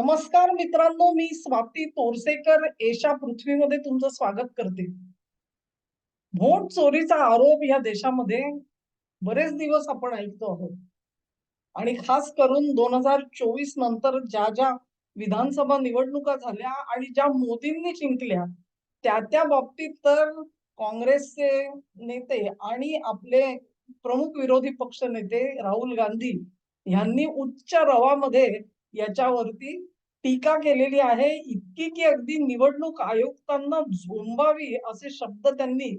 नमस्कार मित्रांनो मी स्वाती तोरसेकर. एशा पृथ्वीमध्ये तुमचं स्वागत करते. व्होट चोरीचा आरोप या देशामध्ये बरेच दिवस आपण ऐकतो आहोत. आणि खास करून दोन हजार चोवीस नंतर ज्या ज्या विधानसभा निवडणुका झाल्या आणि ज्या मोदींनी जिंकल्या त्या त्या बाबतीत तर काँग्रेसचे नेते आणि आपले प्रमुख विरोधी पक्ष नेते राहुल गांधी यांनी उच्च रवामध्ये याच्यावरती टीका केलेली आहे. इतकी की अगदी निवडणूक आयुक्तांना झोंबावी असे शब्द त्यांनी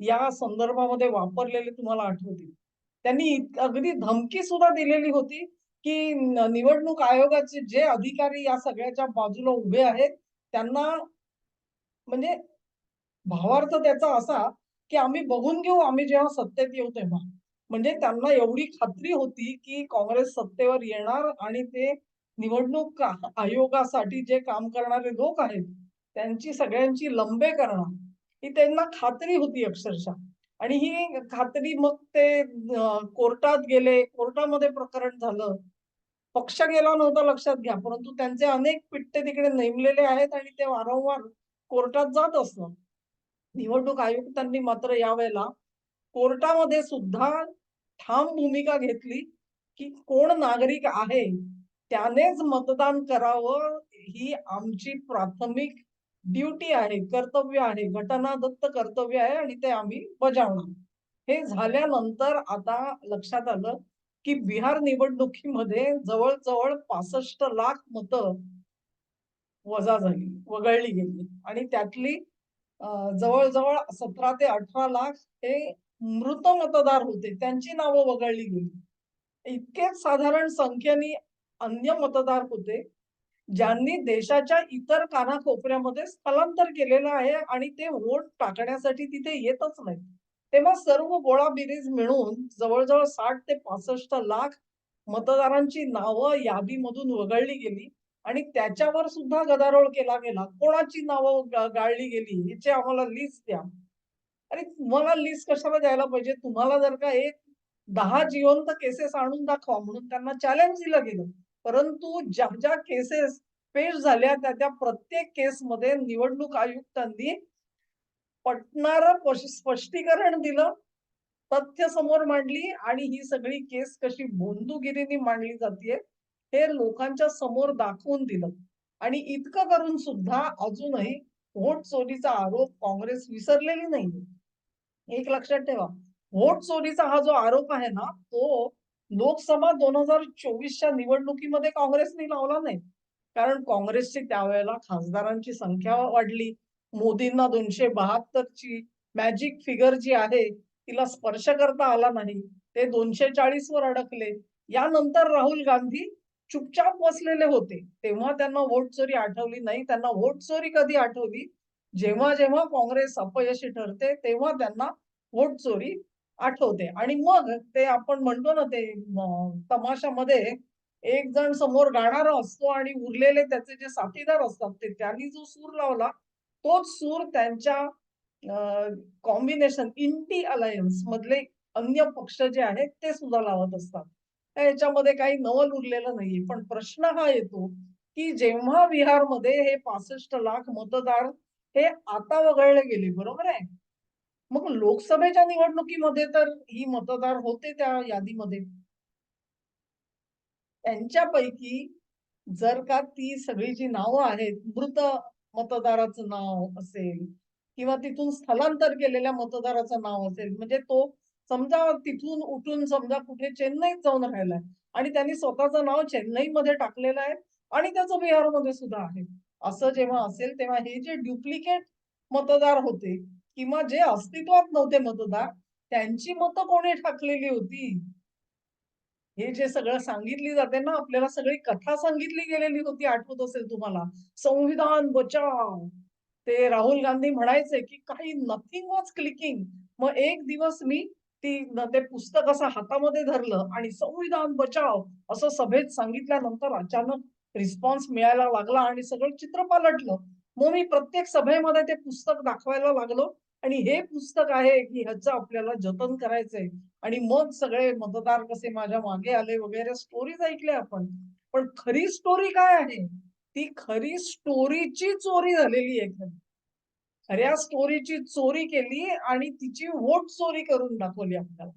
या संदर्भामध्ये वापरलेले तुम्हाला आठवतील. त्यांनी अगदी धमकी सुद्धा दिलेली होती की निवडणूक आयोगाचे जे अधिकारी या सगळ्याच्या बाजूला उभे आहेत त्यांना म्हणजे भावार्थ त्याचा असा की आम्ही बघून घेऊ आम्ही जेव्हा सत्तेत येऊ तेव्हा. म्हणजे त्यांना एवढी खात्री होती की काँग्रेस सत्तेवर येणार आणि ते निवडणूक आयोगासाठी जे काम करणारे लोक आहेत त्यांची सगळ्यांची लंबे करणं ही त्यांना खात्री होती अक्षरशः. आणि ही खात्री मग ते कोर्टात गेले कोर्टामध्ये प्रकरण झालं. पक्ष गेला नव्हता लक्षात घ्या परंतु त्यांचे अनेक पिट्टे तिकडे नेमलेले आहेत आणि ते वारंवार कोर्टात जात असत निवडणूक आयुक्तांनी मात्र यावेळेला कोर्टामध्ये सुद्धा ठाम भूमिका घेतली की कोण नागरिक आहे त्यानेच मतदान करावं ही आमची प्राथमिक ड्युटी आहे कर्तव्य आहे घटनादत्त कर्तव्य आहे आणि ते आम्ही बजावणार. हे झाल्यानंतर आता लक्षात आलं की बिहार निवडणुकीमध्ये जवळजवळ पासष्ट लाख मत वजा झाली वगळली गेली. आणि त्यातली जवळजवळ सतरा ते अठरा लाख हे मृत मतदार होते. त्यांची नावं वगळली गेली. इतकेच साधारण संख्येने अन्य मतदार होते ज्यांनी देशाच्या इतर कानाकोपऱ्यामध्ये स्थलांतर केलेलं आहे आणि ते वोट टाकण्यासाठी तिथे येतच नाही तेव्हा सर्व गोळाबिरीज मिळून जवळजवळ साठ ते पासष्ट लाख मतदारांची नावं यादीमधून वगळली गेली आणि त्याच्यावर सुद्धा गदारोळ केला गेला. कोणाची नावं गाळली गेली याची आम्हाला लिस्ट द्या. अरे तुम्हाला लिस्ट कशाला द्यायला पाहिजे? तुम्हाला जर का एक दहा जिवंत केसेस आणून दाखवा म्हणून त्यांना चॅलेंज दिलं गेलं. परंतु ज्या ज्या केसेस पेश झाल्या त्या त्या प्रत्येक केसमध्ये निवडणूक आयुक्तांनी पटणार स्पष्टीकरण दिलं तथ्य समोर मांडली आणि ही सगळी केस कशी बोंदुगिरीने मांडली जाते हे लोकांच्या समोर दाखवून दिलं. आणि इतकं करून सुद्धा अजूनही व्होट चोरीचा आरोप काँग्रेस विसरलेली नाही एक लक्षात ठेवा. व्होट चोरीचा हा जो आरोप आहे ना तो लोकसभा दोन हजार चोवीसच्या निवडणुकीमध्ये काँग्रेसने लावला नाही. कारण काँग्रेसची त्यावेळेला खासदारांची संख्या वाढली. मोदींना दोनशे बहात्तरची मॅजिक फिगर जी आहे तिला स्पर्श करता आला नाही. ते दोनशे चाळीस वर अडकले. यानंतर राहुल गांधी चुपचाप बसलेले होते. तेव्हा त्यांना वोट चोरी आठवली नाही. त्यांना वोट चोरी कधी आठवली? जेव्हा जेव्हा काँग्रेस अपयशी ठरते तेव्हा त्यांना वोट चोरी आठवते. आणि मग ते आपण म्हणतो ना ते तमाशामध्ये एक जण समोर गाणारा असतो आणि उरलेले त्याचे जे साथीदार असतात ते त्यांनी जो सूर लावला तोच सूर त्यांच्या कॉम्बिनेशन इंटी अलायन्स मधले अन्य पक्ष जे आहेत ते सुद्धा लावत असतात. याच्यामध्ये काही नवल उरलेलं नाहीये. पण प्रश्न हा येतो की जेव्हा बिहारमध्ये हे पासष्ट लाख मतदार हे आता वगळले गेले बरोबर आहे? मग लोकसभेच्या निवडणुकीमध्ये तर ही मतदार होते त्या यादीमध्ये. त्यांच्यापैकी जर का ती सगळी जी नावं आहेत मृत मतदाराचं नाव असेल किंवा तिथून स्थलांतर केलेल्या मतदाराचं नाव असेल म्हणजे तो समजा तिथून उठून समजा कुठे चेन्नईत जाऊन राहिलाय आणि त्यांनी स्वतःचं नाव चेन्नईमध्ये टाकलेलं आहे आणि त्याचं बिहारमध्ये सुद्धा आहे. असं जेव्हा असेल तेव्हा हे जे ड्युप्लिकेट मतदार होते किंवा जे अस्तित्वात नव्हते मतदार त्यांची मतं कोणी ठाकलेली होती? हे जे सगळं सांगितली जाते ना आपल्याला सगळी कथा सांगितली गेलेली होती आठवत असेल तुम्हाला. संविधान बचाव. ते राहुल गांधी म्हणायचे की काही नथिंग वॉज क्लिकिंग मग एक दिवस मी ती ते पुस्तक असं हातामध्ये धरलं आणि संविधान बचाव असं सभेत सांगितल्यानंतर अचानक रिस्पॉन्स मिळायला लागला आणि सगळं चित्र पालटलं. मग मी प्रत्येक सभेमध्ये ते पुस्तक दाखवायला लागलो. आणि हे पुस्तक आहे की ह्याचं आपल्याला जतन करायचंय. आणि मग सगळे मतदार कसे माझ्या मागे आले वगैरे स्टोरीज ऐकल्या आपण. पण खरी स्टोरी काय आहे? ती खरी स्टोरीची चोरी झालेली आहे खरी. खऱ्या स्टोरीची चोरी केली आणि तिची वोट चोरी करून दाखवली आपल्याला.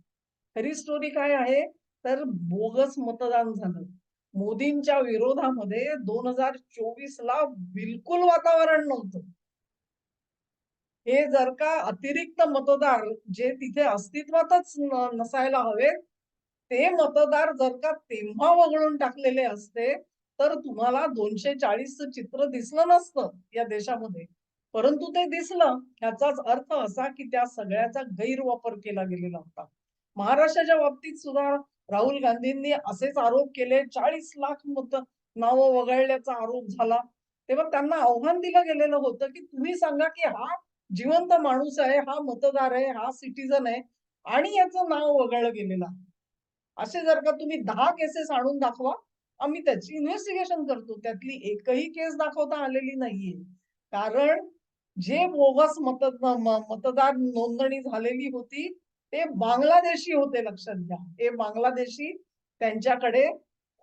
खरी स्टोरी काय आहे? तर बोगस मतदान झालं. मोदींच्या विरोधामध्ये दोन हजार चोवीस ला बिलकुल वातावरण नव्हतं. हे जर का अतिरिक्त मतदार जे तिथे अस्तित्वातच नसायला हवेत ते मतदार जर का तेव्हा वगळून टाकलेले असते तर तुम्हाला दोनशे चाळीस चित्र दिसलं नसतं या देशामध्ये. परंतु ते दिसलं याचाच अर्थ असा की त्या सगळ्याचा गैरवापर केला गेलेला होता. महाराष्ट्राच्या बाबतीत सुद्धा राहुल गांधींनी असेच आरोप केले चाळीस लाख मत नावं वगळल्याचा आरोप झाला. तेव्हा त्यांना आव्हान दिलं गेलेलं होतं की तुम्ही सांगा की हा जिवंत माणूस आहे हा मतदार आहे हा सिटीजन आहे आणि याचं नाव वगळलं गेलेलं आहे. असे जर का तुम्ही दहा केसेस आणून दाखवा आम्ही त्याची इन्व्हेस्टिगेशन करतो. त्यातली एकही केस दाखवता आलेली नाहीये. कारण जे बोगस मत मतदार नोंदणी झालेली होती ते बांगलादेशी होते लक्षात घ्या. हे बांगलादेशी त्यांच्याकडे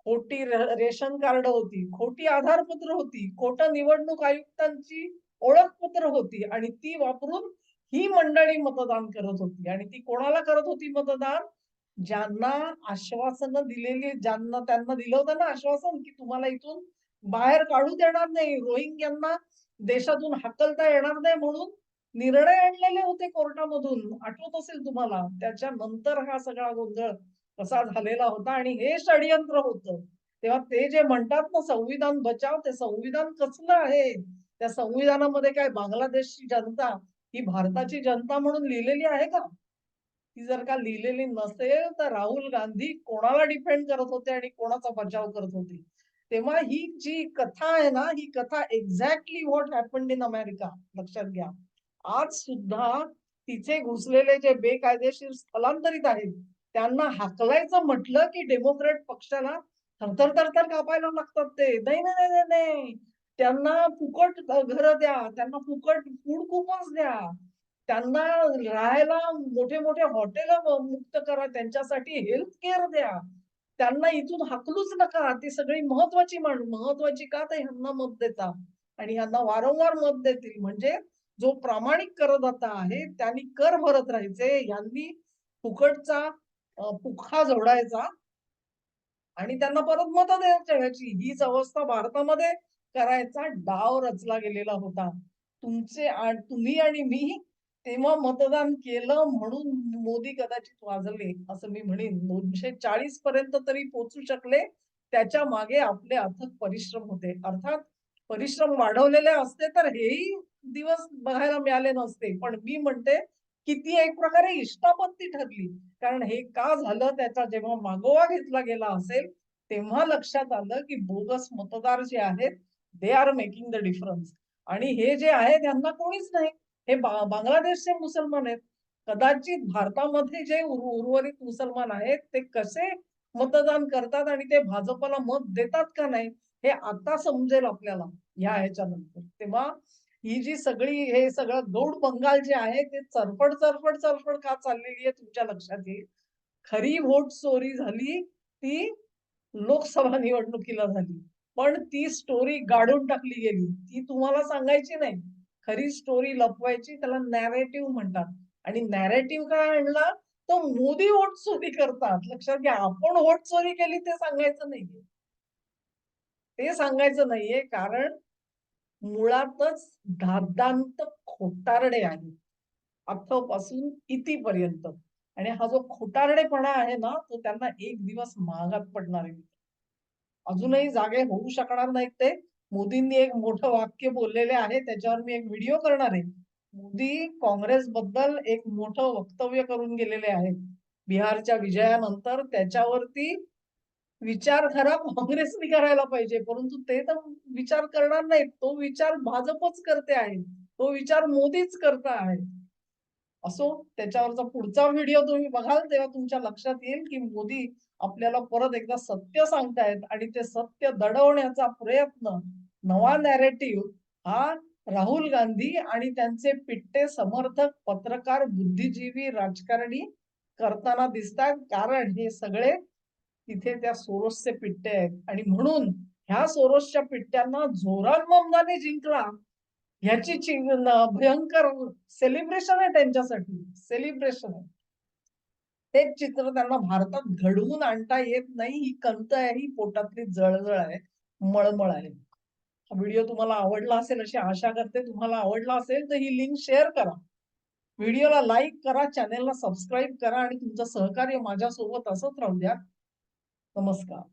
खोटी रेशन कार्ड होती खोटी आधारपत्र होती. खोट निवडणूक आयुक्तांची ओळखपत्र होती आणि ती वापरून ही मंडळी मतदान करत होती. आणि ती कोणाला करत होती मतदान? ज्यांना आश्वासन दिलेली ज्यांना त्यांना दिलं होतं ना आश्वासन की तुम्हाला इथून बाहेर काढू देणार नाही रोहिंग्यांना देशातून हकलता येणार नाही म्हणून निर्णय आणलेले होते कोर्टामधून. आठवत असेल तुम्हाला? त्याच्यानंतर हा सगळा गोंधळ कसा झालेला होता आणि हे षडयंत्र होतं. तेव्हा ते जे म्हणतात ना संविधान बचाव ते संविधान कसलं आहे? त्या संविधानामध्ये काय बांगलादेशची जनता ही भारताची जनता म्हणून लिहिलेली आहे का? ती जर का लिहिलेली नसेल तर राहुल गांधी कोणाला डिपेंड करत होते आणि कोणाचा बचाव करत होते? तेव्हा ही जी कथा आहे ना ही कथा exactly what happened in America लक्षात घ्या. आज सुद्धा तिथे घुसलेले जे बेकायदेशीर स्थलांतरित आहेत त्यांना हाकलायचं म्हटलं की डेमोक्रेट पक्षाला थरथर थरथर कापायला लागतात ते. नाही नाही नाही नाही. त्यांना फुकट घर द्या त्यांना फुकट फूड कुपन्स द्या. त्यांना राहायला मोठे मोठे हॉटेल मुक्त करा त्यांच्यासाठी हेल्थ केअर द्या. त्यांना इथून हाकलूच नका ती सगळी महत्वाची मान महत्वाची का तर ह्यांना मत देता. आणि ह्यांना वारंवार मत देतील. म्हणजे जो प्रामाणिक करदाता आहे त्यांनी कर भरत राहायचे यांनी फुकटचा पुखा जोडायचा आणि त्यांना परत मत द्यायची हीच अवस्था भारतामध्ये करायचा डाव रचला गेलेला होता. तुमचे तुम्ही आणि मी तेव्हा मतदान केलं म्हणून मोदी कदाचित वाजले असं मी म्हणेन. दोनशे चाळीस पर्यंत तरी पोचू शकले. त्याच्यामागे आपले अथक परिश्रम होते. अर्थात परिश्रम वाढवलेले असते तर हेही दिवस बघायला मिळाले नसते. पण मी म्हणते की ती एक प्रकारे इष्टापत्ती ठरली. कारण हे का झालं त्याचा जेव्हा मागोवा घेतला गेला असेल तेव्हा लक्षात आलं की बोगस मतदार जे आहेत they are making the difference आणि हे जे आहे त्यांना कोणीच नाही. हे बांगलादेशचे मुसलमान आहेत. कदाचित भारतामध्ये जे उर्वरित मुसलमान आहेत ते कसे मतदान करतात आणि ते भाजपला मत देतात का नाही हे आता समजेल आपल्याला ह्या ह्याच्यानंतर. तेव्हा ही जी सगळी हे सगळं गौड बंगाल जे आहे ते चरफड चरफड चरफड का चाललेली आहे तुमच्या लक्षात येईल? खरी व्होट चोरी झाली ती लोकसभा निवडणुकीला झाली. पण ती स्टोरी गाडून टाकली गेली. ती तुम्हाला सांगायची नाही. खरी स्टोरी लपवायची त्याला नॅरेटिव्ह म्हणतात. आणि नॅरेटिव्ह काय आणला? तर मोदी वोट चोरी करतात. लक्षात घ्या आपण वोट चोरी केली ते सांगायचं नाहीये. ते सांगायचं नाहीये कारण मुळातच धादांत खोटारडे आहे अथपासून इतीपर्यंत आणि हा जो खोटारडेपणा आहे ना तो त्यांना एक दिवस महागात पडणार आहे. अजूनही जागे होऊ शकणार नाहीत ते. मोदींनी एक मोठं वाक्य बोललेले आहे त्याच्यावर मी एक व्हिडिओ करणार आहे. मोदी काँग्रेस बद्दल एक मोठं वक्तव्य करून गेलेले आहेत. बिहारच्या विजयानंतर त्याच्यावरती विचारधारा काँग्रेसने करायला पाहिजे परंतु ते तर विचार करणार नाहीत. तो विचार भाजपच करते आहे. तो विचार मोदीच करता आहे. असो त्याच्यावरचा पुढचा व्हिडिओ तुम्ही बघाल तेव्हा तुमच्या लक्षात येईल की मोदी आपल्याला परत एकदा सत्य सांगतायत आणि ते सत्य दडवण्याचा प्रयत्न नवा नॅरेटिव्ह हा राहुल गांधी आणि त्यांचे पिट्टे समर्थक पत्रकार बुद्धिजीवी राजकारणी करताना दिसतात. कारण हे सगळे तिथे त्या सोरसचे पिट्टे आहेत. आणि म्हणून ह्या सोरोसच्या पिट्ट्यांना ममदाने जिंकला. ह्याची भयंकर सेलिब्रेशन आहे त्यांच्यासाठी. सेलिब्रेशन आहे. तेच चित्र त्यांना भारतात घडवून आणता येत नाही. ही कंत आहे ही पोटातली जळजळ आहे मळमळ आहे. हा व्हिडिओ तुम्हाला आवडला असेल अशी आशा करते. तुम्हाला आवडला असेल तर ही लिंक शेअर करा. व्हिडिओला लाईक करा चॅनेलला सबस्क्राईब करा आणि तुमचं सहकार्य माझ्यासोबत असंच राहू द्या. नमस्कार.